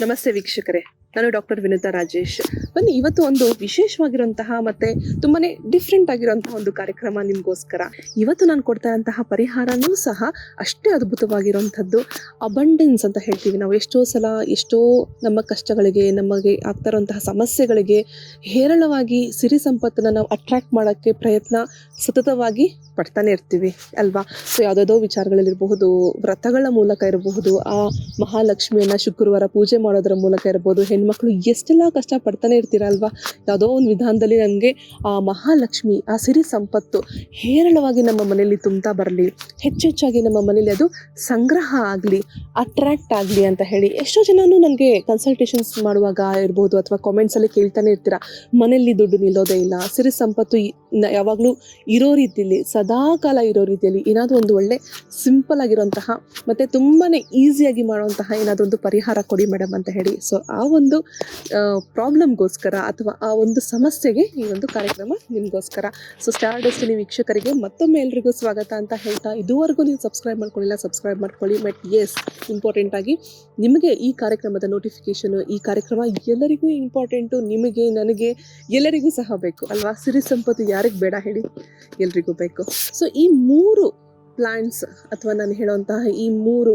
ನಮಸ್ತೆ ವೀಕ್ಷಕರೇ. ನಾನು ಡಾಕ್ಟರ್ ವಿನುತಾ ರಾಜೇಶ್. ಬನ್ನಿ, ಇವತ್ತು ಒಂದು ವಿಶೇಷವಾಗಿರುವಂತಹ ಮತ್ತೆ ತುಂಬಾನೇ ಡಿಫ್ರೆಂಟ್ ಆಗಿರುವಂತಹ ಒಂದು ಕಾರ್ಯಕ್ರಮ ನಿಮಗೋಸ್ಕರ. ಇವತ್ತು ನಾನು ಕೊಡ್ತಾ ಇರುವಂತಹ ಪರಿಹಾರನೂ ಸಹ ಅಷ್ಟೇ ಅದ್ಭುತವಾಗಿರುವಂಥದ್ದು ಅಬಂಡೆನ್ಸ್ ಅಂತ ಹೇಳ್ತೀವಿ ನಾವು. ಎಷ್ಟೋ ಸಲ, ಎಷ್ಟೋ ನಮ್ಮ ಕಷ್ಟಗಳಿಗೆ, ನಮಗೆ ಆಗ್ತಾ ಇರುವಂತಹ ಸಮಸ್ಯೆಗಳಿಗೆ ಹೇರಳವಾಗಿ ಸಿರಿ ಸಂಪತ್ತನ್ನು ನಾವು ಅಟ್ರಾಕ್ಟ್ ಮಾಡೋಕ್ಕೆ ಪ್ರಯತ್ನ ಸತತವಾಗಿ ಪಡ್ತಾನೆ ಇರ್ತೀವಿ, ಅಲ್ವಾ? ಸೊ ಯಾವುದಾದೋ ವಿಚಾರಗಳಲ್ಲಿರಬಹುದು, ವ್ರತಗಳ ಮೂಲಕ ಇರಬಹುದು, ಆ ಮಹಾಲಕ್ಷ್ಮಿಯನ್ನ ಶುಕ್ರವಾರ ಪೂಜೆ ಮಾಡೋದ್ರ ಮೂಲಕ ಇರ್ಬೋದು. ಹೆಣ್ಮಕ್ಳು ಎಷ್ಟೆಲ್ಲ ಕಷ್ಟ ಪಡ್ತಾನೆ ಇರ್ತೀರ ಅಲ್ವಾ ಯಾವುದೋ ಒಂದು ವಿಧಾನದಲ್ಲಿ ನನಗೆ ಆ ಮಹಾಲಕ್ಷ್ಮಿ, ಆ ಸಿರಿ ಸಂಪತ್ತು ಹೇರಳವಾಗಿ ನಮ್ಮ ಮನೆಯಲ್ಲಿ ತುಂಬ್ತಾ ಬರಲಿ, ಹೆಚ್ಚೆಚ್ಚಾಗಿ ನಮ್ಮ ಮನೇಲಿ ಅದು ಸಂಗ್ರಹ ಆಗಲಿ ಅಟ್ರಾಕ್ಟ್ ಆಗಲಿ ಅಂತ ಹೇಳಿ ಎಷ್ಟೋ ಜನನು ನನಗೆ ಕನ್ಸಲ್ಟೇಷನ್ಸ್ ಮಾಡುವಾಗ ಇರ್ಬೋದು ಅಥವಾ ಕಾಮೆಂಟ್ಸಲ್ಲಿ ಕೇಳ್ತಾನೆ ಇರ್ತೀರ. ಮನೆಯಲ್ಲಿ ದುಡ್ಡು ನಿಲ್ಲೋದೇ ಇಲ್ಲ. ಸಿರಿ ಸಂಪತ್ತು ಯಾವಾಗಲೂ ಇರೋ ರೀತಿಯಲ್ಲಿ ಸದಾ ಕಾಲ ಇರೋ ರೀತಿಯಲ್ಲಿ ಏನಾದರೂ ಒಂದು ಒಳ್ಳೆ ಸಿಂಪಲ್ ಆಗಿರುವಂತಹ, ಮತ್ತು ತುಂಬಾ ಈಸಿಯಾಗಿ ಮಾಡುವಂತಹ ಏನಾದರೂ ಒಂದು ಪರಿಹಾರ ಕೊಡಿ ಮೇಡಮ್ ಅಂತ ಹೇಳಿ. ಸೊ ಆ ಒಂದು ಪ್ರಾಬ್ಲಮ್ಗೋಸ್ಕರ ಅಥವಾ ಆ ಒಂದು ಸಮಸ್ಯೆಗೆ ಈ ಒಂದು ಕಾರ್ಯಕ್ರಮ ನಿಮಗೋಸ್ಕರ. ಸೊ ಸ್ಟಾರ್ ಡೆಸ್ಟಿನಿ ವೀಕ್ಷಕರಿಗೆ ಮತ್ತೊಮ್ಮೆ ಎಲ್ರಿಗೂ ಸ್ವಾಗತ ಅಂತ ಹೇಳ್ತಾ ಇದುವರೆಗೂ ನೀವು ಸಬ್ಸ್ಕ್ರೈಬ್ ಮಾಡ್ಕೊಳ್ಳಿಲ್ಲ ಸಬ್ಸ್ಕ್ರೈಬ್ ಮಾಡ್ಕೊಳ್ಳಿ. ಬಟ್ ಎಸ್ ಇಂಪಾರ್ಟೆಂಟ್ ಆಗಿ ನಿಮಗೆ ಈ ಕಾರ್ಯಕ್ರಮದ ನೋಟಿಫಿಕೇಶನ್ ಈ ಕಾರ್ಯಕ್ರಮ ಎಲ್ಲರಿಗೂ ಇಂಪಾರ್ಟೆಂಟು ನಿಮಗೆ, ನನಗೆ, ಎಲ್ಲರಿಗೂ ಸಹ ಬೇಕು ಅಲ್ವಾ? ಸಿರಿ ಸಂಪತ್ತು ಯಾರಿಗೆ ಬೇಡ ಹೇಳಿ, ಎಲ್ರಿಗೂ ಬೇಕು. ಸೊ ಈ ಮೂರು ಪ್ಲ್ಯಾಂಟ್ಸ್ ಅಥವಾ ನಾನು ಹೇಳುವಂತಹ ಈ ಮೂರು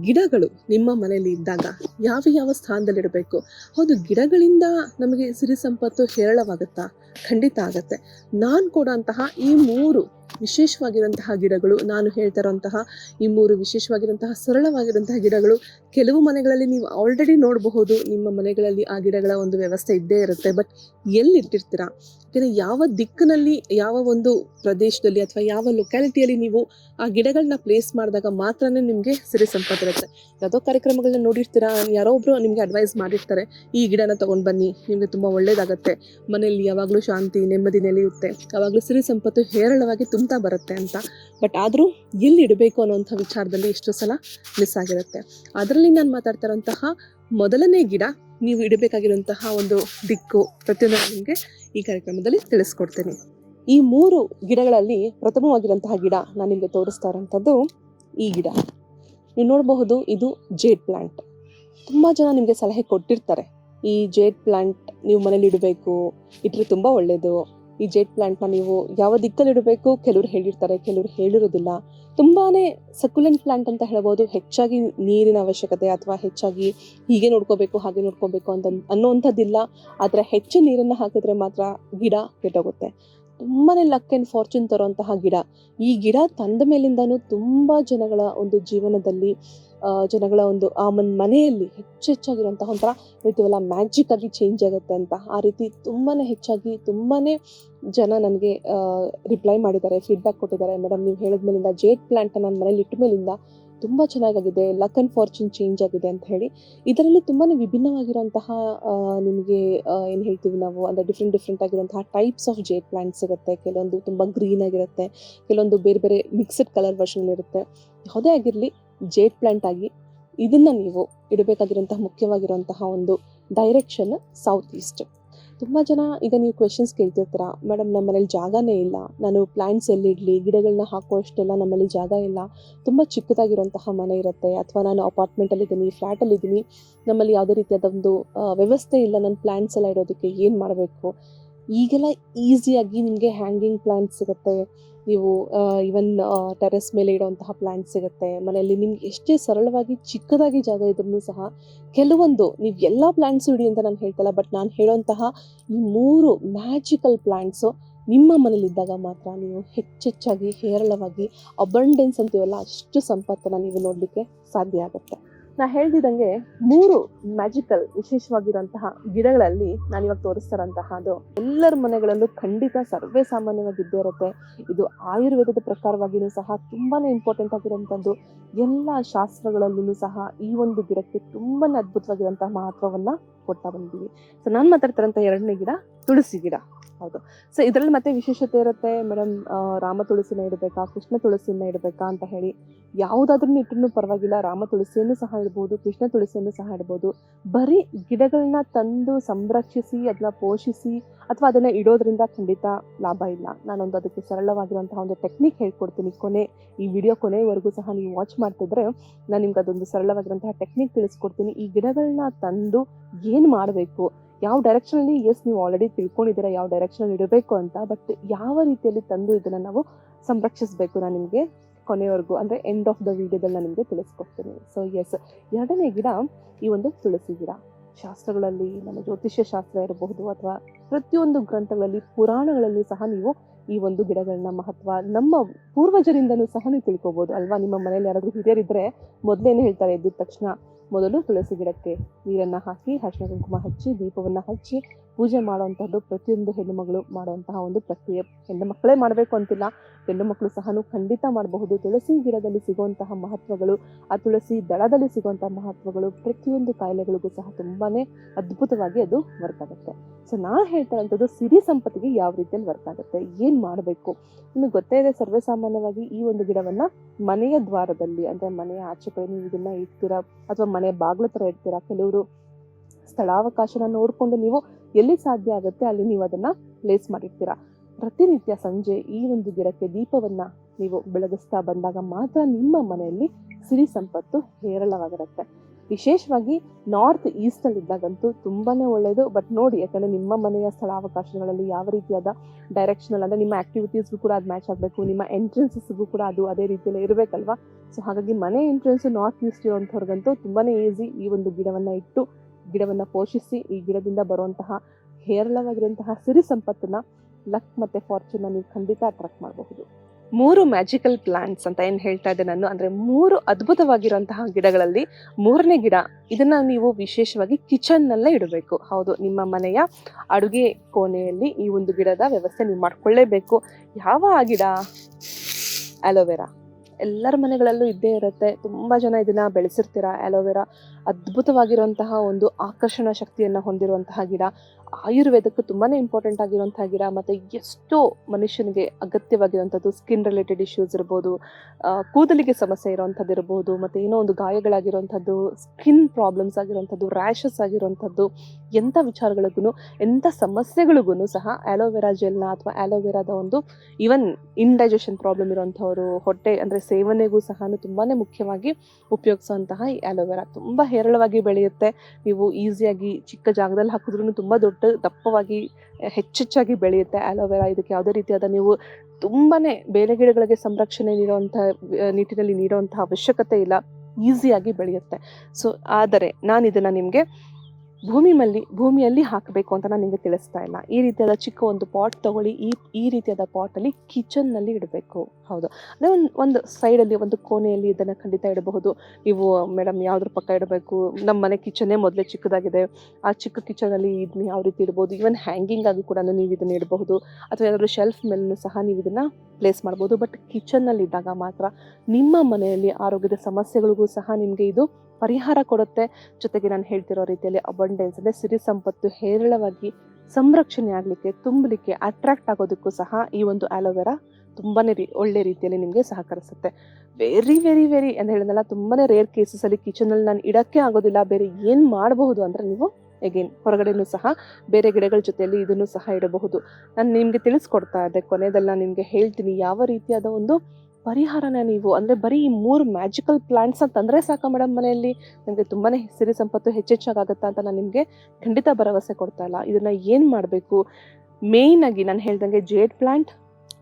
ಗಿಡಗಳು ನಿಮ್ಮ ಮನೆಯಲ್ಲಿ ಇದ್ದಾಗ ಯಾವ ಯಾವ ಸ್ಥಾನದಲ್ಲಿರಬೇಕು? ಹೌದು ಗಿಡಗಳಿಂದ ನಮಗೆ ಸಿರಿ ಸಂಪತ್ತು ಹೇರಳವಾಗುತ್ತಾ? ಖಂಡಿತ ಆಗತ್ತೆ. ನಾನು ಕೊಡೋಂತಹ ಈ ಮೂರು ವಿಶೇಷವಾಗಿರುವಂತಹ ಗಿಡಗಳು, ನಾನು ಹೇಳ್ತಾ ಇರೋಂತಹ ಈ ಮೂರು ವಿಶೇಷವಾಗಿರುವಂತಹ ಸರಳವಾಗಿರುವಂತಹ ಗಿಡಗಳು, ಕೆಲವು ಮನೆಗಳಲ್ಲಿ ನೀವು ಆಲ್ರೆಡಿ ನೋಡಬಹುದು, ನಿಮ್ಮ ಮನೆಗಳಲ್ಲಿ ಆ ಗಿಡಗಳ ಒಂದು ವ್ಯವಸ್ಥೆ ಇದ್ದೇ ಇರುತ್ತೆ. ಬಟ್ ಎಲ್ಲಿ ಇಟ್ಟಿರ್ತೀರಾ ಯಾಕಂದರೆ ಯಾವ ದಿಕ್ಕಿನಲ್ಲಿ, ಯಾವ ಒಂದು ಪ್ರದೇಶದಲ್ಲಿ ಅಥವಾ ಯಾವ ಲೊಕ್ಯಾಲಿಟಿಯಲ್ಲಿ ನೀವು ಆ ಗಿಡಗಳನ್ನ ಪ್ಲೇಸ್ ಮಾಡಿದಾಗ ಮಾತ್ರನೇ ನಿಮಗೆ ಸಿರಿ ಸಂಪತ್ತಿರುತ್ತೆ ಯಾವುದೋ ಕಾರ್ಯಕ್ರಮಗಳನ್ನ ನೋಡಿರ್ತೀರಾ? ಯಾರೋ ಒಬ್ರು ನಿಮಗೆ ಅಡ್ವೈಸ್ ಮಾಡಿರ್ತಾರೆ, ಈ ಗಿಡನ ತೊಗೊಂಡು ಬನ್ನಿ ನಿಮಗೆ ತುಂಬ ಒಳ್ಳೇದಾಗತ್ತೆ. ಮನೆಯಲ್ಲಿ ಯಾವಾಗಲೂ ಶಾಂತಿ, ನೆಮ್ಮದಿ ನೆಲೆಯುತ್ತೆ. ಯಾವಾಗಲೂ ಸಿರಿ ಸಂಪತ್ತು ಹೇರಳವಾಗಿ ತುಂಬ್ತಾ ಬರುತ್ತೆ ಅಂತ. ಬಟ್ ಆದರೂ ಎಲ್ಲಿ ಇಡಬೇಕು ಅನ್ನೋಂಥ ವಿಚಾರದಲ್ಲಿ ಎಷ್ಟೋ ಸಲ ಮಿಸ್ ಆಗಿರುತ್ತೆ. ಅದರಲ್ಲಿ ನಾನು ಮಾತಾಡ್ತಾ ಇರೋಂತಹ ಮೊದಲನೇ ಗಿಡ, ನೀವು ಇಡಬೇಕಾಗಿರುವಂತಹ ಒಂದು ದಿಕ್ಕು ಪ್ರತಿಯೊಂದು ನಿಮಗೆ ಈ ಕಾರ್ಯಕ್ರಮದಲ್ಲಿ ತಿಳಿಸ್ಕೊಡ್ತೇನೆ. ಈ ಮೂರು ಗಿಡಗಳಲ್ಲಿ ಪ್ರಥಮವಾಗಿರುವಂತಹ ಗಿಡ ನಾನು ನಿಮಗೆ ತೋರಿಸ್ತಾ ಇರೋಂಥದ್ದು ಈ ಗಿಡ. ನೀವು ನೋಡಬಹುದು, ಇದು ಜೇಡ್ ಪ್ಲಾಂಟ್. ತುಂಬ ಜನ ನಿಮಗೆ ಸಲಹೆ ಕೊಟ್ಟಿರ್ತಾರೆ. ಈ ಜೇಟ್ ಪ್ಲಾಂಟ್ ನೀವು ಮನೇಲಿ ಇಡಬೇಕು ಇಟ್ಟರೆ ತುಂಬ ಒಳ್ಳೆಯದು ಈ ಜೇಟ್ ಪ್ಲಾಂಟ್ನ ನೀವು ಯಾವ ದಿಕ್ಕಲ್ಲಿ ಇಡಬೇಕು, ಕೆಲವರು ಹೇಳಿರ್ತಾರೆ, ಕೆಲವರು ಹೇಳಿರೋದಿಲ್ಲ. ತುಂಬಾ ಸಕ್ಯುಲೆಂಟ್ ಪ್ಲಾಂಟ್ ಅಂತ ಹೇಳ್ಬೋದು, ಹೆಚ್ಚಾಗಿ ನೀರಿನ ಅವಶ್ಯಕತೆ ಅಥವಾ ಹೆಚ್ಚಾಗಿ ಹೀಗೆ ನೋಡ್ಕೋಬೇಕು, ಹಾಗೆ ನೋಡ್ಕೋಬೇಕು ಅಂತ ಅನ್ನೋವಂಥದ್ದಿಲ್ಲ. ಆದರೆ ಹೆಚ್ಚು ನೀರನ್ನು ಹಾಕಿದ್ರೆ ಮಾತ್ರ ಗಿಡ ಕೆಟ್ಟೋಗುತ್ತೆ. ತುಂಬಾ ಲಕ್ ಆ್ಯಂಡ್ ಫಾರ್ಚೂನ್ ತರುವಂತಹ ಗಿಡ. ಈ ಗಿಡ ತಂದ ಮೇಲಿಂದನೂ ತುಂಬ ಜನಗಳ ಒಂದು ಜೀವನದಲ್ಲಿ ಜನಗಳ ಒಂದು, ಆ ಮನ್, ಮನೆಯಲ್ಲಿ ಹೆಚ್ಚೆಚ್ಚಾಗಿರುವಂತಹ ಒಂಥರ ಹೇಳ್ತೀವಲ್ಲ ಮ್ಯಾಜಿಕ್ ಆಗಿ ಚೇಂಜ್ ಆಗುತ್ತೆ ಅಂತ. ಆ ರೀತಿ ತುಂಬಾ ಹೆಚ್ಚಾಗಿ ತುಂಬಾ ಜನ ನನಗೆ ರಿಪ್ಲೈ ಮಾಡಿದ್ದಾರೆ ಫೀಡ್ಬ್ಯಾಕ್ ಕೊಟ್ಟಿದ್ದಾರೆ. ಮೇಡಮ್, ನೀವು ಹೇಳಿದ್ಮೇಲಿಂದ ಜೇಟ್ ಪ್ಲಾಂಟ್ ನನ್ನ ಮನೇಲಿ ಇಟ್ಟ ಮೇಲಿಂದ ತುಂಬ ಚೆನ್ನಾಗಾಗಿದೆ ಲಕ್ ಅಂಡ್ ಫಾರ್ಚೂನ್ ಚೇಂಜ್ ಆಗಿದೆ ಅಂತ ಹೇಳಿ. ಇದರಲ್ಲಿ ತುಂಬಾ ವಿಭಿನ್ನವಾಗಿರುವಂತಹ ನಿಮಗೆ ಏನು ಹೇಳ್ತೀವಿ ನಾವು, ಅಂದರೆ ಡಿಫ್ರೆಂಟ್ ಡಿಫ್ರೆಂಟ್ ಆಗಿರುವಂತಹ ಟೈಪ್ಸ್ ಆಫ್ ಜೇಟ್ ಪ್ಲ್ಯಾಂಟ್ ಸಿಗುತ್ತೆ ಕೆಲವೊಂದು ತುಂಬ ಗ್ರೀನ್ ಆಗಿರುತ್ತೆ, ಕೆಲವೊಂದು ಬೇರೆ ಬೇರೆ ಮಿಕ್ಸಡ್ ಕಲರ್ ವರ್ಷನ್ ಇರುತ್ತೆ. ಯಾವುದೇ ಆಗಿರಲಿ ಜೇಡ್ ಪ್ಲಾಂಟ್ ಆಗಿ ಇದನ್ನು ನೀವು ಇಡಬೇಕಾಗಿರುವಂತಹ ಮುಖ್ಯವಾಗಿರುವಂತಹ ಒಂದು ಡೈರೆಕ್ಷನ್ ಸೌತ್ ಈಸ್ಟ್ ತುಂಬ ಜನ ಈಗ ನೀವು ಕ್ವೆಶನ್ಸ್ ಕೇಳ್ತಿರ್ತೀರ ಮೇಡಮ್ ನಮ್ಮ ಮನೇಲಿ ಜಾಗನೇ ಇಲ್ಲ. ನಾನು ಪ್ಲಾಂಟ್ಸ್ ಎಲ್ಲಿಡಲಿ? ಗಿಡಗಳನ್ನ ಹಾಕುವಷ್ಟೆಲ್ಲ ನಮ್ಮಲ್ಲಿ ಜಾಗ ಇಲ್ಲ. ತುಂಬ ಚಿಕ್ಕದಾಗಿರುವಂತಹ ಮನೆ ಇರುತ್ತೆ. ಅಥವಾ ನಾನು ಅಪಾರ್ಟ್ಮೆಂಟಲ್ಲಿದ್ದೀನಿ ಫ್ಲ್ಯಾಟಲ್ಲಿದ್ದೀನಿ ನಮ್ಮಲ್ಲಿ ಯಾವುದೇ ರೀತಿಯಾದ ಒಂದು ವ್ಯವಸ್ಥೆ ಇಲ್ಲ. ನನ್ನ ಪ್ಲ್ಯಾಂಟ್ಸ್ ಎಲ್ಲ ಇರೋದಕ್ಕೆ ಏನು ಮಾಡಬೇಕು? ಈಗೆಲ್ಲ ಈಸಿಯಾಗಿ ನಿಮಗೆ ಹ್ಯಾಂಗಿಂಗ್ ಪ್ಲ್ಯಾಂಟ್ ಸಿಗುತ್ತೆ. ನೀವು ಇವನ್ ಟೆರೆಸ್ ಮೇಲೆ ಇಡೋವಂತಹ ಪ್ಲ್ಯಾಂಟ್ ಸಿಗುತ್ತೆ. ಮನೆಯಲ್ಲಿ ನಿಮ್ಗೆ ಎಷ್ಟೇ ಸರಳವಾಗಿ ಚಿಕ್ಕದಾಗಿ ಜಾಗ ಇದ್ರೂ ಸಹ ಕೆಲವೊಂದು, ನೀವು ಎಲ್ಲ ಪ್ಲಾಂಟ್ಸು ಇಡಿ ಅಂತ ನಾನು ಹೇಳ್ತಲ್ಲ ಬಟ್ ನಾನು ಹೇಳೋಂತಹ ಈ ಮೂರು ಮ್ಯಾಜಿಕಲ್ ಪ್ಲಾಂಟ್ಸು ನಿಮ್ಮ ಮನೇಲಿದ್ದಾಗ ಮಾತ್ರ ನೀವು ಹೆಚ್ಚೆಚ್ಚಾಗಿ ಹೇರಳವಾಗಿ ಅಬಂಡೆನ್ಸ್ ಅಂತೀವಲ್ಲ, ಅಷ್ಟು ಸಂಪತ್ತನ್ನು ನೀವು ನೋಡಲಿಕ್ಕೆ ಸಾಧ್ಯ ಆಗುತ್ತೆ. ನಾ ಹೇಳ್ದಿದಂಗೆ ಮೂರು ಮ್ಯಾಜಿಕಲ್ ವಿಶೇಷವಾಗಿರುವಂತಹ ಗಿಡಗಳಲ್ಲಿ ನಾನು ಇವಾಗ ತೋರಿಸ್ತಾರಂತಹದ್ದು ಎಲ್ಲರ ಮನೆಗಳಲ್ಲೂ ಖಂಡಿತ ಸರ್ವೇ ಸಾಮಾನ್ಯವಾಗಿ ಇದ್ದೇ ಇರುತ್ತೆ. ಇದು ಆಯುರ್ವೇದದ ಪ್ರಕಾರವಾಗಿಯೂ ಸಹ ತುಂಬಾನೇ ಇಂಪಾರ್ಟೆಂಟ್ ಆಗಿರುವಂಥದ್ದು ಎಲ್ಲ ಶಾಸ್ತ್ರಗಳಲ್ಲೂ ಸಹ ಈ ಒಂದು ಗಿಡಕ್ಕೆ ತುಂಬಾನೇ ಅದ್ಭುತವಾಗಿರುವಂತಹ ಮಹತ್ವವನ್ನ ಕೊಡ್ತಾ ಬಂದಿದ್ದೀವಿ ಸೊ ನಾನು ಮಾತಾಡ್ತಾರಂತ ಎರಡನೇ ಗಿಡ ತುಳಸಿ ಗಿಡ. ಹೌದು. ಸೊ ಇದರಲ್ಲಿ ಮತ್ತೆ ವಿಶೇಷತೆ ಇರುತ್ತೆ. ಮೇಡಮ್ ರಾಮ ತುಳಸಿನ ಇಡಬೇಕಾ, ಕೃಷ್ಣ ತುಳಸಿಯನ್ನ ಇಡಬೇಕಾ ಅಂತ ಹೇಳಿ ಯಾವುದಾದ್ರೂ ಇಟ್ಟರೂ ಪರವಾಗಿಲ್ಲ. ರಾಮ ತುಳಸಿಯನ್ನು ಸಹ ಇಡ್ಬೋದು, ಕೃಷ್ಣ ತುಳಸಿಯನ್ನು ಸಹ ಇಡ್ಬೋದು. ಬರೀ ಗಿಡಗಳನ್ನ ತಂದು ಸಂರಕ್ಷಿಸಿ ಅದನ್ನ ಪೋಷಿಸಿ ಅಥವಾ ಅದನ್ನ ಇಡೋದ್ರಿಂದ ಖಂಡಿತ ಲಾಭ ಇಲ್ಲ. ನಾನೊಂದು ಅದಕ್ಕೆ ಸರಳವಾಗಿರುವಂತಹ ಒಂದು ಟೆಕ್ನಿಕ್ ಹೇಳ್ಕೊಡ್ತೀನಿ ಕೊನೆ, ಈ ವಿಡಿಯೋ ಕೊನೆವರೆಗೂ ಸಹ ನೀವು ವಾಚ್ ಮಾಡ್ತಿದ್ರೆ ನಾನು ನಿಮ್ಗೆ ಅದೊಂದು ಸರಳವಾಗಿರುವಂತಹ ಟೆಕ್ನಿಕ್ ತಿಳಿಸ್ಕೊಡ್ತೀನಿ. ಈ ಗಿಡಗಳನ್ನ ತಂದು ಮಾಡಬೇಕು. ಯಾವ ಡೈರೆಕ್ಷನಲ್ಲಿ ಎಸ್ ನೀವು ಆಲ್ರೆಡಿ ತಿಳ್ಕೊಂಡಿದ್ದೀರಾ, ಯಾವ ಡೈರೆಕ್ಷನಲ್ಲಿ ಇಡಬೇಕು ಅಂತ ಬಟ್ ಯಾವ ರೀತಿಯಲ್ಲಿ ತಂದು ಇದನ್ನ ನಾವು ಸಂರಕ್ಷಿಸಬೇಕು ನಾನು ನಿಮಗೆ ಕೊನೆಯವರೆಗೂ ಅಂದರೆ ಎಂಡ್ ಆಫ್ ದ ವಿಡಿಯೋದಲ್ಲಿ ನಾನು ನಿಮಗೆ ತಿಳಿಸ್ಕೊಡ್ತೀನಿ. ಸೊ ಎಸ್ ಎರಡನೇ ಗಿಡ ಈ ಒಂದು ತುಳಸಿ ಗಿಡ. ಶಾಸ್ತ್ರಗಳಲ್ಲಿ, ನಮ್ಮ ಜ್ಯೋತಿಷ್ಯ ಶಾಸ್ತ್ರ ಇರಬಹುದು ಅಥವಾ ಪ್ರತಿಯೊಂದು ಗ್ರಂಥಗಳಲ್ಲಿ, ಪುರಾಣಗಳಲ್ಲಿ ಸಹ ನೀವು ಈ ಒಂದು ಗಿಡಗಳನ್ನ ಮಹತ್ವ, ನಮ್ಮ ಪೂರ್ವಜರಿಂದನೂ ಸಹ ನೀವು ತಿಳ್ಕೊಬೋದು. ಅಲ್ವಾ? ನಿಮ್ಮ ಮನೇಲಿ ಯಾರಾದರೂ ಹಿರಿಯರಿದ್ರೆ ಮೊದಲೇನು ಹೇಳ್ತಾರೆ, ಎದ್ದಿದ ತಕ್ಷಣ ಮೊದಲು ತುಳಸಿ ಗಿಡಕ್ಕೆ ನೀರನ್ನು ಹಾಕಿ ಅರಿಶಿನ ಕುಂಕುಮ ಹಚ್ಚಿ ದೀಪವನ್ನು ಹಚ್ಚಿ ಪೂಜೆ ಮಾಡುವಂಥದ್ದು ಪ್ರತಿಯೊಂದು ಹೆಣ್ಣು ಮಗಳು ಮಾಡುವಂತಹ ಒಂದು ಪ್ರಕ್ರಿಯೆ. ಹೆಣ್ಣು ಮಕ್ಕಳೇ ಮಾಡಬೇಕು ಅಂತಿಲ್ಲ ಹೆಣ್ಣು ಮಕ್ಕಳು ಸಹ ಖಂಡಿತ ಮಾಡಬಹುದು. ತುಳಸಿ ಗಿಡದಲ್ಲಿ ಸಿಗುವಂತಹ ಮಹತ್ವಗಳು, ಆ ತುಳಸಿ ದಳದಲ್ಲಿ ಸಿಗುವಂತಹ ಮಹತ್ವಗಳು ಪ್ರತಿಯೊಂದು ಕಾಯಿಲೆಗಳಿಗೂ ಸಹ ತುಂಬಾನೇ ಅದ್ಭುತವಾಗಿ ಅದು ವರ್ಕ್ ಆಗುತ್ತೆ. ಸೊ ನಾ ಹೇಳ್ತಾರಂಥದ್ದು ಸಿರಿ ಸಂಪತ್ತಿಗೆ ಯಾವ ರೀತಿಯಲ್ಲಿ ವರ್ಕ್ ಆಗುತ್ತೆ, ಏನು ಮಾಡಬೇಕು? ನಿಮಗೆ ಗೊತ್ತೇ ಇದೆ ಸರ್ವೇ ಸಾಮಾನ್ಯವಾಗಿ ಈ ಒಂದು ಗಿಡವನ್ನ ಮನೆಯ ದ್ವಾರದಲ್ಲಿ, ಅಂದ್ರೆ ಮನೆಯ ಆಚೆ ಕಡೆ ನೀವು ಇದನ್ನ ಇಡ್ತೀರಾ, ಅಥವಾ ಮನೆ ಬಾಗ್ಲ ತರ ಇಡ್ತೀರಾ? ಕೆಲವರು ಸ್ಥಳಾವಕಾಶನ ನೋಡಿಕೊಂಡು ನೀವು ಎಲ್ಲಿ ಸಾಧ್ಯ ಆಗುತ್ತೆ ಅಲ್ಲಿ ನೀವು ಅದನ್ನ ಪ್ಲೇಸ್ ಮಾಡಿರ್ತೀರಾ. ಪ್ರತಿನಿತ್ಯ ಸಂಜೆ ಈ ಒಂದು ಗಿಡಕ್ಕೆ ದೀಪವನ್ನ ನೀವು ಬೆಳಗಿಸ್ತಾ ಬಂದಾಗ ಮಾತ್ರ ನಿಮ್ಮ ಮನೆಯಲ್ಲಿ ಸಿರಿ ಸಂಪತ್ತು ಹೇರಳವಾಗಿರುತ್ತೆ ವಿಶೇಷವಾಗಿ ನಾರ್ತ್ ಈಸ್ಟ್ ಅಲ್ಲಿ ಇದ್ದಾಗಂತೂ ತುಂಬಾನೇ ಒಳ್ಳೆಯದು ಬಟ್ ನೋಡಿ, ಯಾಕಂದ್ರೆ ನಿಮ್ಮ ಮನೆಯ ಸ್ಥಳಾವಕಾಶಗಳಲ್ಲಿ ಯಾವ ರೀತಿಯಾದ ಡೈರೆಕ್ಷನಲ್ ಅಂದ್ರೆ ನಿಮ್ಮ ಆಕ್ಟಿವಿಟೀಸ್ಗೂ ಕೂಡ ಅದು ಮ್ಯಾಚ್ ಆಗಬೇಕು. ನಿಮ್ಮ ಎಂಟ್ರೆನ್ಸಸ್ಗೂ ಕೂಡ ಅದು ಅದೇ ರೀತಿಯಲ್ಲಿ ಇರಬೇಕಲ್ವಾ? ಸೊ ಹಾಗಾಗಿ ಮನೆ ಎಂಟ್ರೆನ್ಸ್ ನಾರ್ತ್ ಈಸ್ಟ್ ಇರುವಂಥವ್ರಿಗಂತೂ ತುಂಬಾನೇ ಈಸಿ ಈ ಒಂದು ಗಿಡವನ್ನ ಇಟ್ಟು ಗಿಡವನ್ನ ಪೋಷಿಸಿ ಈ ಗಿಡದಿಂದ ಬರುವಂತಹ ಹೇರಳವಾಗಿರುವಂತಹ ಸಿರಿ ಸಂಪತ್ತನ್ನು ಲಕ್ ಮತ್ತು ಫಾರ್ಚೂನ್ ನೀವು ಖಂಡಿತ ಅಟ್ರಾಕ್ಟ್ ಮಾಡಬಹುದು. ಮೂರು ಮ್ಯಾಜಿಕಲ್ ಪ್ಲಾಂಟ್ಸ್ ಅಂತ ಏನು ಹೇಳ್ತಾ ಇದ್ದೆ ನಾನು? ಅಂದರೆ ಮೂರು ಅದ್ಭುತವಾಗಿರುವಂತಹ ಗಿಡಗಳಲ್ಲಿ ಮೂರನೇ ಗಿಡ, ಇದನ್ನು ನೀವು ವಿಶೇಷವಾಗಿ ಕಿಚನ್ನಲ್ಲೇ ಇಡಬೇಕು. ಹೌದು, ನಿಮ್ಮ ಮನೆಯ ಅಡುಗೆ ಕೋಣೆಯಲ್ಲಿ ಈ ಒಂದು ಗಿಡದ ವ್ಯವಸ್ಥೆ ನೀವು ಮಾಡಿಕೊಳ್ಳೇಬೇಕು. ಯಾವ ಆ ಗಿಡ ಅಲೋವೆರಾ ಎಲ್ಲರ ಮನೆಗಳಲ್ಲೂ ಇದ್ದೇ ಇರುತ್ತೆ. ತುಂಬ ಜನ ಇದನ್ನು ಬೆಳೆಸಿರ್ತೀರಾ? ಅಲೋವೆರಾ ಅದ್ಭುತವಾಗಿರುವಂತಹ ಒಂದು ಆಕರ್ಷಣ ಶಕ್ತಿಯನ್ನು ಹೊಂದಿರುವಂತಹ ಗಿಡ. ಆಯುರ್ವೇದಕ್ಕೂ ತುಂಬಾ ಇಂಪಾರ್ಟೆಂಟ್ ಆಗಿರುವಂತಹ ಗಿಡ ಮತ್ತು ಎಷ್ಟೋ ಮನುಷ್ಯನಿಗೆ ಅಗತ್ಯವಾಗಿರುವಂಥದ್ದು ಸ್ಕಿನ್ ರಿಲೇಟೆಡ್ ಇಶ್ಯೂಸ್ ಇರ್ಬೋದು ಕೂದಲಿಗೆ ಸಮಸ್ಯೆ ಇರುವಂಥದ್ದು ಇರ್ಬೋದು, ಮತ್ತು ಏನೋ ಒಂದು ಗಾಯಗಳಾಗಿರುವಂಥದ್ದು ಸ್ಕಿನ್ ಪ್ರಾಬ್ಲಮ್ಸ್ ಆಗಿರುವಂಥದ್ದು ರ್ಯಾಷಸ್ ಆಗಿರುವಂಥದ್ದು, ಎಂಥ ವಿಚಾರಗಳಿಗೂ ಎಂಥ ಸಮಸ್ಯೆಗಳಿಗೂ ಸಹ ಆಲೋವೆರಾ ಜೆಲ್ನ ಅಥವಾ ಆಲೋವೆರಾದ ಒಂದು ಈವನ್ ಇನ್ಡೈಜೆಷನ್ ಪ್ರಾಬ್ಲಮ್ ಇರುವಂಥವ್ರು, ಹೊಟ್ಟೆ ಅಂದರೆ ಸೇವನೆಗೂ ಸಹ ತುಂಬಾ ಮುಖ್ಯವಾಗಿ ಉಪಯೋಗಿಸುವಂತಹ ಈ ಆಲೋವೆರಾ ತುಂಬ ಹೇರಳವಾಗಿ ಬೆಳೆಯುತ್ತೆ. ನೀವು ಈಸಿಯಾಗಿ ಚಿಕ್ಕ ಜಾಗದಲ್ಲಿ ಹಾಕಿದ್ರೂ ತುಂಬ ದೊಡ್ಡ ದಪ್ಪವಾಗಿ ಹೆಚ್ಚೆಚ್ಚಾಗಿ ಬೆಳೆಯುತ್ತೆ ಆಲೋವೆರಾ ಇದಕ್ಕೆ ಯಾವುದೇ ರೀತಿಯಾದ ನೀವು ತುಂಬಾ ಬೇರೆ ಗಿಡಗಳಿಗೆ ಸಂರಕ್ಷಣೆ ನೀಡುವಂಥ ನಿಟ್ಟಿನಲ್ಲಿ ನೀಡುವಂಥ ಅವಶ್ಯಕತೆ ಇಲ್ಲ. ಈಸಿಯಾಗಿ ಬೆಳೆಯುತ್ತೆ. ಸೊ, ಆದರೆ ನಾನು ಇದನ್ನು ನಿಮಗೆ ಭೂಮಿ ಮಲ್ಲಿ, ಭೂಮಿಯಲ್ಲಿ ಹಾಕಬೇಕು ಅಂತ ನಾನು ನಿಮಗೆ ತಿಳಿಸ್ತಾ ಇಲ್ಲ. ಈ ರೀತಿಯಾದ ಚಿಕ್ಕ ಒಂದು ಪಾಟ್ ತಗೊಳ್ಳಿ, ಈ ಈ ರೀತಿಯಾದ ಪಾಟಲ್ಲಿ ಕಿಚನ್ನಲ್ಲಿ ಇಡಬೇಕು. ಹೌದು. ಅಂದರೆ ಒಂದು ಒಂದು ಸೈಡಲ್ಲಿ ಒಂದು ಕೋಣೆಯಲ್ಲಿ ಇದನ್ನು ಖಂಡಿತ ಇಡಬಹುದು. ನೀವು ಮೇಡಮ್ ಯಾವುದ್ರ ಪಕ್ಕ ಇಡಬೇಕು? ನಮ್ಮ ಮನೆ ಕಿಚನ್ನೇ ಮೊದಲೇ ಚಿಕ್ಕದಾಗಿದೆ. ಆ ಚಿಕ್ಕ ಕಿಚನಲ್ಲಿ ಇದನ್ನ ಯಾವ ರೀತಿ ಇಡ್ಬೋದು ಈವನ್ ಹ್ಯಾಂಗಿಂಗ್ ಆಗಿ ಕೂಡ ನೀವು ಇದನ್ನು ಇಡಬಹುದು. ಅಥವಾ ಯಾವ್ದಾದ್ರು ಶೆಲ್ಫ್ ಮೇಲೂ ಸಹ ನೀವು ಇದನ್ನು ಪ್ಲೇಸ್ ಮಾಡ್ಬೋದು ಬಟ್ ಕಿಚನ್ನಲ್ಲಿ ಇದ್ದಾಗ ಮಾತ್ರ ನಿಮ್ಮ ಮನೆಯಲ್ಲಿ ಆರೋಗ್ಯದ ಸಮಸ್ಯೆಗಳಿಗೂ ಸಹ ನಿಮಗೆ ಇದು ಪರಿಹಾರ ಕೊಡುತ್ತೆ. ಜೊತೆಗೆ ನಾನು ಹೇಳ್ತಿರೋ ರೀತಿಯಲ್ಲಿ ಅಬಂಡೆನ್ಸ್ ಅಂದರೆ ಸಿರಿ ಸಂಪತ್ತು ಹೇರಳವಾಗಿ ಸಂರಕ್ಷಣೆ ಆಗಲಿಕ್ಕೆ, ತುಂಬಲಿಕ್ಕೆ ಅಟ್ರಾಕ್ಟ್ ಆಗೋದಕ್ಕೂ ಸಹ ಈ ಒಂದು ಆಲೋವೆರಾ ತುಂಬಾ ರೀ ಒಳ್ಳೆ ರೀತಿಯಲ್ಲಿ ನಿಮಗೆ ಸಹಕರಿಸುತ್ತೆ. ವೆರಿ ವೆರಿ ವೆರಿ ಅಂತ ಹೇಳಿದ್ನಲ್ಲ ತುಂಬಾ ರೇರ್ ಕೇಸಸ್ ಅಲ್ಲಿ ಕಿಚನಲ್ಲಿ ನಾನು ಇಡಕ್ಕೆ ಆಗೋದಿಲ್ಲ, ಬೇರೆ ಏನು ಮಾಡಬಹುದು ಅಂದರೆ ನೀವು ಎಗೇನ್ ಹೊರಗಡೆನೂ ಸಹ ಬೇರೆ ಗಿಡಗಳ ಜೊತೆಯಲ್ಲಿ ಇದನ್ನು ಸಹ ಇಡಬಹುದು. ನಾನು ನಿಮಗೆ ತಿಳಿಸ್ಕೊಡ್ತಾ ಇದ್ದೆ ಕೊನೆಯದೆಲ್ಲ ನಿಮಗೆ ಹೇಳ್ತೀನಿ ಯಾವ ರೀತಿಯಾದ ಒಂದು ಪರಿಹಾರನ ನೀವು, ಅಂದರೆ ಬರೀ ಈ ಮೂರು ಮ್ಯಾಜಿಕಲ್ ಪ್ಲಾಂಟ್ಸ್ ತಂದರೆ ಸಾಕ ಮೇಡಮ್ ಮನೆಯಲ್ಲಿ. ನಿಮಗೆ ತುಂಬಾ ಸಿರಿ ಸಂಪತ್ತು ಹೆಚ್ಚೆಚ್ಚಾಗುತ್ತಾ ಅಂತ ನಾನು ನಿಮಗೆ ಖಂಡಿತ ಭರವಸೆ ಕೊಡ್ತಾ ಇಲ್ಲ. ಇದನ್ನು ಏನು ಮಾಡಬೇಕು? ಮೇಯ್ನಾಗಿ ನಾನು ಹೇಳ್ದಂಗೆ ಜೇಡ್ ಪ್ಲಾಂಟ್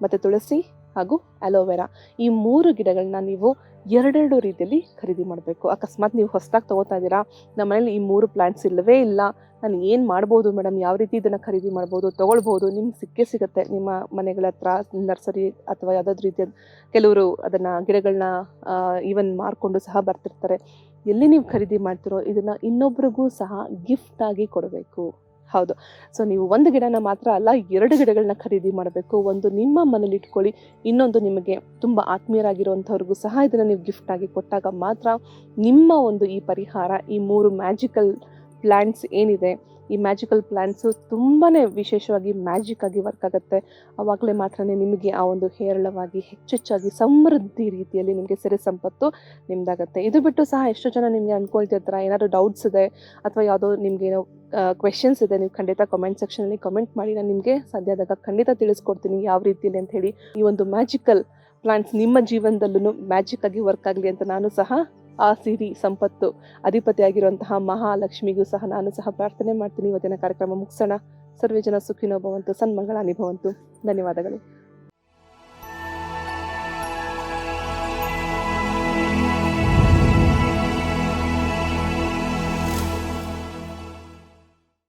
ಮತ್ತು ತುಳಸಿ ಹಾಗೂ ಅಲೋವೆರಾ ಈ ಮೂರು ಗಿಡಗಳನ್ನ ನೀವು ಎರಡೆರಡು ರೀತಿಯಲ್ಲಿ ಖರೀದಿ ಮಾಡಬೇಕು. ಅಕಸ್ಮಾತ್ ನೀವು ಹೊಸದಾಗಿ ತೊಗೋತಾ ಇದ್ದೀರಾ? ನಮ್ಮ ಮನೇಲಿ ಈ ಮೂರು ಪ್ಲಾಂಟ್ಸ್ ಇಲ್ಲವೇ ಇಲ್ಲ. ನಾನು ಏನು ಮಾಡ್ಬೋದು ಮೇಡಮ್ ಯಾವ ರೀತಿ ಇದನ್ನು ಖರೀದಿ ಮಾಡ್ಬೋದು? ತೊಗೊಳ್ಬೋದು. ನಿಮ್ಗೆ ಸಿಕ್ಕೇ ಸಿಗುತ್ತೆ. ನಿಮ್ಮ ಮನೆಗಳ ಹತ್ರ ನರ್ಸರಿ ಅಥವಾ ಯಾವುದಾದ್ರು ರೀತಿಯ ಕೆಲವರು ಅದನ್ನು ಗಿಡಗಳನ್ನ ಈವನ್ ಮಾರಿಕೊಂಡು ಸಹ ಬರ್ತಿರ್ತಾರೆ. ಎಲ್ಲಿ ನೀವು ಖರೀದಿ ಮಾಡ್ತಿರೋ ಇದನ್ನು ಇನ್ನೊಬ್ರಿಗೂ ಸಹ ಗಿಫ್ಟ್ ಆಗಿ ಕೊಡಬೇಕು. ಹೌದು. ಸೊ ನೀವು ಒಂದು ಗಿಡನ ಮಾತ್ರ ಅಲ್ಲ, ಎರಡು ಗಿಡಗಳನ್ನ ಖರೀದಿ ಮಾಡಬೇಕು. ಒಂದು ನಿಮ್ಮ ಮನೇಲಿ ಇಟ್ಕೊಳ್ಳಿ, ಇನ್ನೊಂದು ನಿಮಗೆ ತುಂಬ ಆತ್ಮೀಯರಾಗಿರುವಂಥವ್ರಿಗೂ ಸಹ ಇದನ್ನು ನೀವು ಗಿಫ್ಟ್ ಆಗಿ ಕೊಟ್ಟಾಗ ಮಾತ್ರ ನಿಮ್ಮ ಒಂದು ಈ ಪರಿಹಾರ, ಈ ಮೂರು ಮ್ಯಾಜಿಕಲ್ ಪ್ಲ್ಯಾಂಟ್ಸ್ ಏನಿದೆ, ಈ ಮ್ಯಾಜಿಕಲ್ ಪ್ಲ್ಯಾಂಟ್ಸು ತುಂಬಾ ವಿಶೇಷವಾಗಿ ಮ್ಯಾಜಿಕ್ ಆಗಿ ವರ್ಕ್ ಆಗುತ್ತೆ. ಆವಾಗಲೇ ಮಾತ್ರ ನಿಮಗೆ ಆ ಒಂದು ಹೇರಳವಾಗಿ, ಹೆಚ್ಚೆಚ್ಚಾಗಿ, ಸಮೃದ್ಧಿ ರೀತಿಯಲ್ಲಿ ನಿಮಗೆ ಸಿರಿ ಸಂಪತ್ತು ನಿಮ್ದಾಗತ್ತೆ. ಇದು ಬಿಟ್ಟು ಸಹ ಎಷ್ಟೋ ಜನ ನಿಮಗೆ ಅಂದ್ಕೊಳ್ತಿರ್ತಾರೆ ಏನಾದರೂ ಡೌಟ್ಸ್ ಇದೆ, ಅಥವಾ ಯಾವುದೋ ನಿಮ್ಗೆ ಏನೋ ಕ್ವೆಶನ್ಸ್ ಇದೆ, ನೀವು ಖಂಡಿತ ಕಮೆಂಟ್ ಸೆಕ್ಷನಲ್ಲಿ ಕಮೆಂಟ್ ಮಾಡಿ, ನಾನು ನಿಮಗೆ ಸಾಧ್ಯ ಆದಾಗ ಖಂಡಿತ ತಿಳಿಸ್ಕೊಡ್ತೀನಿ ಯಾವ ರೀತಿಯಲ್ಲಿ ಅಂತ ಹೇಳಿ ಈ ಒಂದು ಮ್ಯಾಜಿಕಲ್ ಪ್ಲಾಂಟ್ಸ್ ನಿಮ್ಮ ಜೀವನದಲ್ಲೂ ಮ್ಯಾಜಿಕ್ ಆಗಿ ವರ್ಕ್ ಆಗಲಿ ಅಂತ ನಾನು ಸಹ ಆ ಸಿರಿ ಸಂಪತ್ತು ಅಧಿಪತಿಯಾಗಿರುವಂತಹ ಮಹಾಲಕ್ಷ್ಮಿಗೂ ಸಹ ನಾನು ಸಹ ಪ್ರಾರ್ಥನೆ ಮಾಡ್ತೀನಿ. ಇವತ್ತಿನ ಕಾರ್ಯಕ್ರಮ ಮುಗಿಸೋಣ. ಸರ್ವೇ ಜನ ಸುಖಿನೋ ಭವಂತು ಸನ್ಮಂಗಳಾನಿ ಭವಂತು ಧನ್ಯವಾದಗಳು.